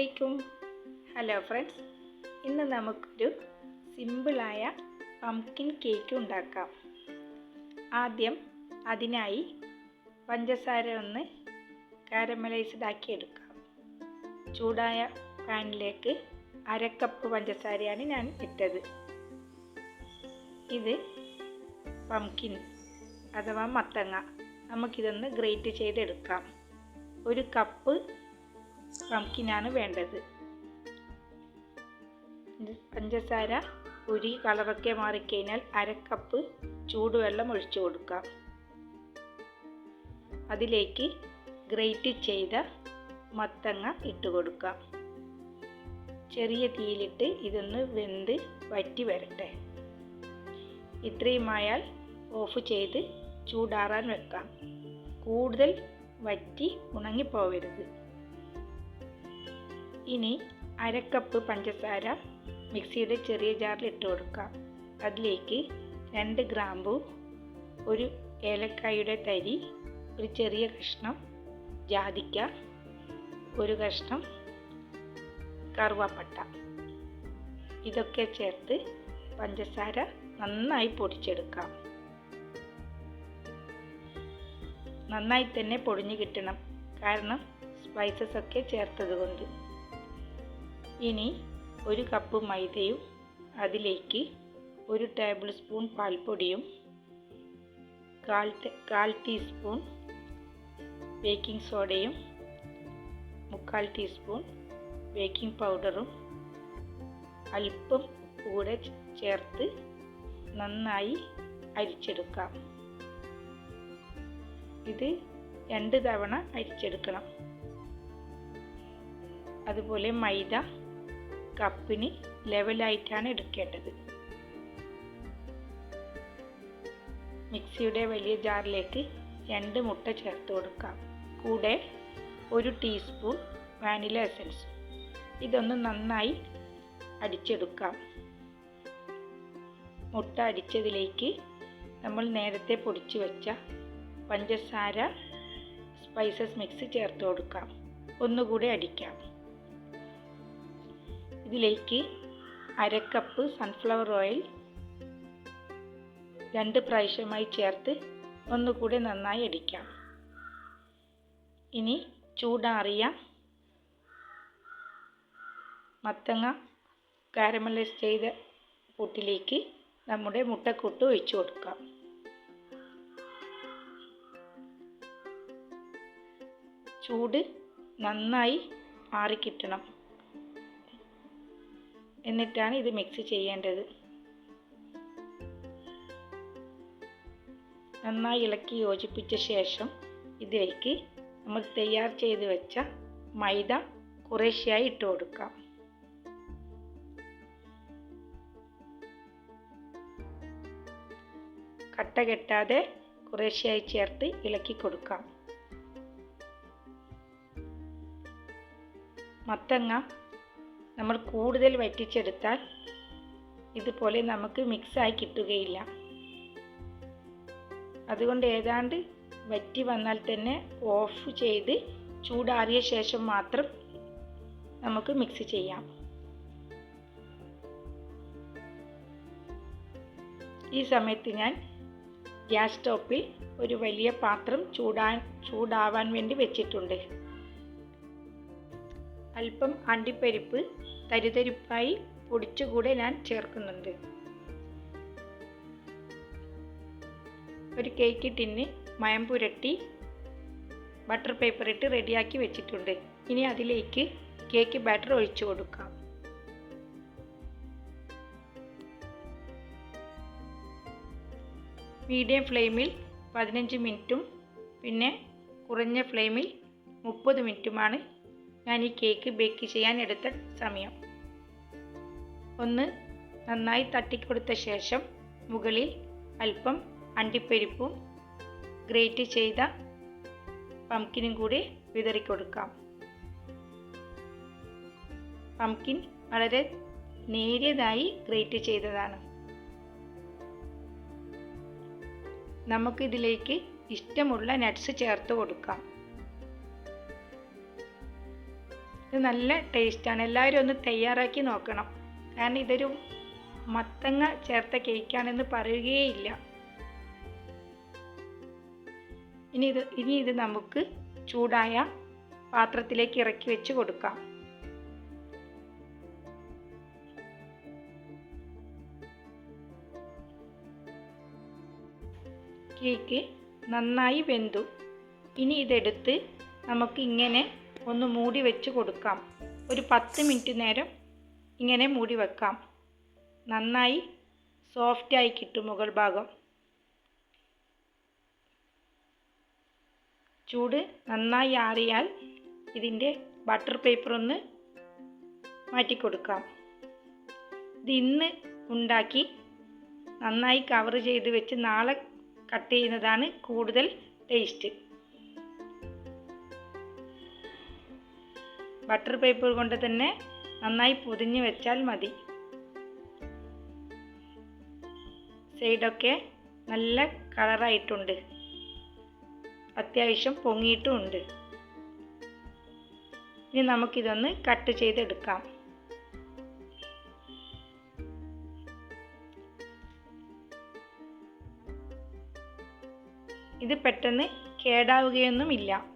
അലൈക്കും hello friends ഇന്ന് നമുക്കൊരു സിമ്പിളായ പംകിൻ കേക്ക് ഉണ്ടാക്കാം. ആദ്യം അതിനായി പഞ്ചസാര ഒന്ന് കാരമലൈസ്ഡ് ആക്കി എടുക്കാം. ചൂടായ പാനിലേക്ക് അരക്കപ്പ് കപ്പ് പഞ്ചസാരയാണ് ഞാൻ ഇട്ടത്. ഇത് പംകിൻ അഥവാ മത്തങ്ങ. നമുക്കിതൊന്ന് ഗ്രേറ്റ് ചെയ്തെടുക്കാം. ഒരു കപ്പ് പംകിനാണ് വേണ്ടത്. പഞ്ചസാര ഉരുകി കളറൊക്കെ മാറിക്കഴിഞ്ഞാൽ അര കപ്പ് ചൂടുവെള്ളം ഒഴിച്ചു കൊടുക്കാം അതിലേക്ക് ഗ്രേറ്റ് ചെയ്ത മത്തങ്ങ ഇട്ട് കൊടുക്കാം ചെറിയ തീയിലിട്ട് ഇതൊന്ന് വെന്ത് വറ്റി വരട്ടെ. ഇത്രയുമായാൽ ഓഫ് ചെയ്ത് ചൂടാറാൻ വെക്കാം. കൂടുതൽ വറ്റി ഉണങ്ങിപ്പോവരുത്. ഇനി അരക്കപ്പ് പഞ്ചസാര മിക്സിയുടെ ചെറിയ ജാറിൽ ഇട്ട് കൊടുക്കാം അതിലേക്ക് രണ്ട് ഗ്രാമ്പു ഒരു ഏലക്കായുടെ തരി ഒരു ചെറിയ കഷ്ണം ജാതിക്ക ഒരു കഷ്ണം കറുവാപ്പട്ട. ഇതൊക്കെ ചേർത്ത് പഞ്ചസാര നന്നായി പൊടിച്ചെടുക്കാം. നന്നായി തന്നെ പൊടിഞ്ഞു കിട്ടണം. കാരണം സ്പൈസസ് ഒക്കെ ചേർത്തത് കൊണ്ട് ഇനി ഒരു കപ്പ് മൈദയും അതിലേക്ക് ഒരു ടേബിൾ സ്പൂൺ പാൽപ്പൊടിയും കാൽ കാൽ ടീസ്പൂൺ ബേക്കിംഗ് സോഡയും മുക്കാൽ ടീസ്പൂൺ ബേക്കിംഗ് പൗഡറും അല്പം കൂടെ ചേർത്ത് നന്നായി അരിച്ചെടുക്കാം. ഇത് രണ്ട് തവണ അരിച്ചെടുക്കണം. അതുപോലെ മൈദ കപ്പിന് ലെവലായിട്ടാണ് എടുക്കേണ്ടത്. മിക്സിയുടെ വലിയ ജാറിലേക്ക് രണ്ട് മുട്ട ചേർത്ത് കൊടുക്കാം. കൂടെ ഒരു ടീസ്പൂൺ വാനില എസൻസ് ഇതൊന്ന് നന്നായി അടിച്ചെടുക്കാം. മുട്ട അടിച്ചതിലേക്ക് നമ്മൾ നേരത്തെ പൊടിച്ചു വെച്ച പഞ്ചസാര സ്പൈസസ് മിക്സ് ചേർത്ത് കൊടുക്കാം. ഒന്നുകൂടി അടിക്കാം. ഇതിലേക്ക് അര കപ്പ് സൺഫ്ലവർ ഓയിൽ രണ്ട് പ്രാവശ്യമായി ചേർത്ത് ഒന്നുകൂടി നന്നായി അടിക്കാം. ഇനി ചൂടാറിയ മത്തങ്ങ കാരമലൈസ് ചെയ്ത കൂട്ടിലേക്ക് നമ്മുടെ മുട്ടക്കൂട്ട് ഒഴിച്ചു കൊടുക്കാം. ചൂട് നന്നായി ആറിക്കിട്ടണം. എന്നിട്ടാണ് ഇത് മിക്സ് ചെയ്യേണ്ടത്. നന്നായി ഇളക്കി യോജിപ്പിച്ച ശേഷം ഇതിലേക്ക് നമ്മൾ തയ്യാർ ചെയ്ത് വെച്ച മൈദ കുറേശ്ശെയായി ഇട്ട് കൊടുക്കാം. കട്ട കെട്ടാതെ കുറേശ്ശെയായി ചേർത്ത് ഇളക്കി കൊടുക്കാം. മത്തങ്ങ നമ്മൾ കൂടുതൽ വറ്റിച്ചെടുത്താൽ ഇതുപോലെ നമുക്ക് മിക്സായി കിട്ടുകയില്ല. അതുകൊണ്ട് ഏതാണ്ട് വറ്റി വന്നാൽ തന്നെ ഓഫ് ചെയ്ത് ചൂടാറിയ ശേഷം മാത്രം നമുക്ക് മിക്സ് ചെയ്യാം. ഈ സമയത്ത് ഞാൻ ഗ്യാസ് സ്റ്റോപ്പിൽ ഒരു വലിയ പാത്രം ചൂടാൻ ചൂടാവാൻ വേണ്ടി വെച്ചിട്ടുണ്ട്. അല്പം അണ്ടിപ്പരിപ്പ് തരിതരിപ്പായി പൊടിച്ചുകൂടെ ഞാൻ ചേർക്കുന്നുണ്ട്. ഒരു കേക്ക് ടിന്ന് മയം പുരട്ടി ബട്ടർ പേപ്പർ ഇട്ട് റെഡിയാക്കി വെച്ചിട്ടുണ്ട്. ഇനി അതിലേക്ക് കേക്ക് ബാറ്റർ ഒഴിച്ചു കൊടുക്കാം. മീഡിയം ഫ്ലെയിമിൽ പതിനഞ്ച് മിനിറ്റും പിന്നെ കുറഞ്ഞ ഫ്ലെയിമിൽ മുപ്പത് മിനിറ്റുമാണ് ഞാൻ ഈ കേക്ക് ബേക്ക് ചെയ്യാൻ എടുത്ത സമയം. ഒന്ന് നന്നായി തട്ടിക്കൊടുത്ത ശേഷം മുകളിൽ അല്പം അണ്ടിപ്പരിപ്പും ഗ്രേറ്റ് ചെയ്ത പംകിനും കൂടി വിതറിക്കൊടുക്കാം പംകിൻ വളരെ നേരിയതായി ഗ്രേറ്റ് ചെയ്തതാണ്. നമുക്കിതിലേക്ക് ഇഷ്ടമുള്ള നട്ട്സ് ചേർത്ത് കൊടുക്കാം. ഇത് നല്ല ടേസ്റ്റാണ്. എല്ലാവരും ഒന്ന് തയ്യാറാക്കി നോക്കണം. കാരണം ഇതൊരു മത്തങ്ങ ചേർത്ത കേക്കാണെന്ന് പറയുകയില്ല ഇനി ഇത് ഇനി ഇത് നമുക്ക് ചൂടായ പാത്രത്തിലേക്ക് ഇറക്കി വെച്ച് കൊടുക്കാം. കേക്ക് നന്നായി വെന്തു. ഇനി ഇതെടുത്ത് നമുക്ക് ഇങ്ങനെ ഒന്ന് മൂടി വെച്ച് കൊടുക്കാം. ഒരു പത്ത് മിനിറ്റ് നേരം ഇങ്ങനെ മൂടി വെക്കാം. നന്നായി സോഫ്റ്റായി കിട്ടും മുകൾ ഭാഗം. ചൂട് നന്നായി ആറിയാൽ ഇതിന്റെ ബട്ടർ പേപ്പർ ഒന്ന് മാറ്റിക്കൊടുക്കാം ഇത് ഇന്ന് ഉണ്ടാക്കി നന്നായി കവർ ചെയ്ത് വെച്ച് നാളെ കട്ട് ചെയ്യുന്നതാണ് കൂടുതൽ ടേസ്റ്റ് ബട്ടർ പേപ്പർ കൊണ്ട് തന്നെ നന്നായി പൊതിഞ്ഞ് വെച്ചാൽ മതി. സൈഡൊക്കെ നല്ല കളറായിട്ടുണ്ട്. അത്യാവശ്യം പൊങ്ങിയിട്ടുമുണ്ട് ഇനി നമുക്കിതൊന്ന് കട്ട് ചെയ്തെടുക്കാം. ഇത് പെട്ടെന്ന് കേടാവുകയൊന്നുമില്ല.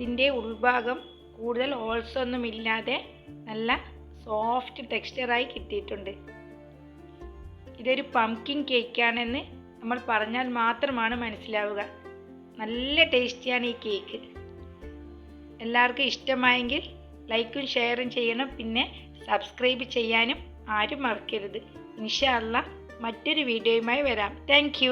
ഇതിന്റെ ഉൾഭാഗം കൂടുതൽ ഹോൾസ് ഒന്നും ഇല്ലാതെ നല്ല സോഫ്റ്റ് ടെക്സ്ചറായി കിട്ടിയിട്ടുണ്ട്. ഇതൊരു പംകിൻ കേക്കാണെന്ന് നമ്മൾ പറഞ്ഞാൽ മാത്രമാണ് മനസ്സിലാവുക. നല്ല ടേസ്റ്റിയാണ് ഈ കേക്ക് എല്ലാവർക്കും ഇഷ്ടമായെങ്കിൽ ലൈക്കും ഷെയറും ചെയ്യണം. പിന്നെ സബ്സ്ക്രൈബ് ചെയ്യാനും ആരും മറക്കരുത്. ഇൻഷാല്ല മറ്റൊരു വീഡിയോയുമായി വരാം. താങ്ക്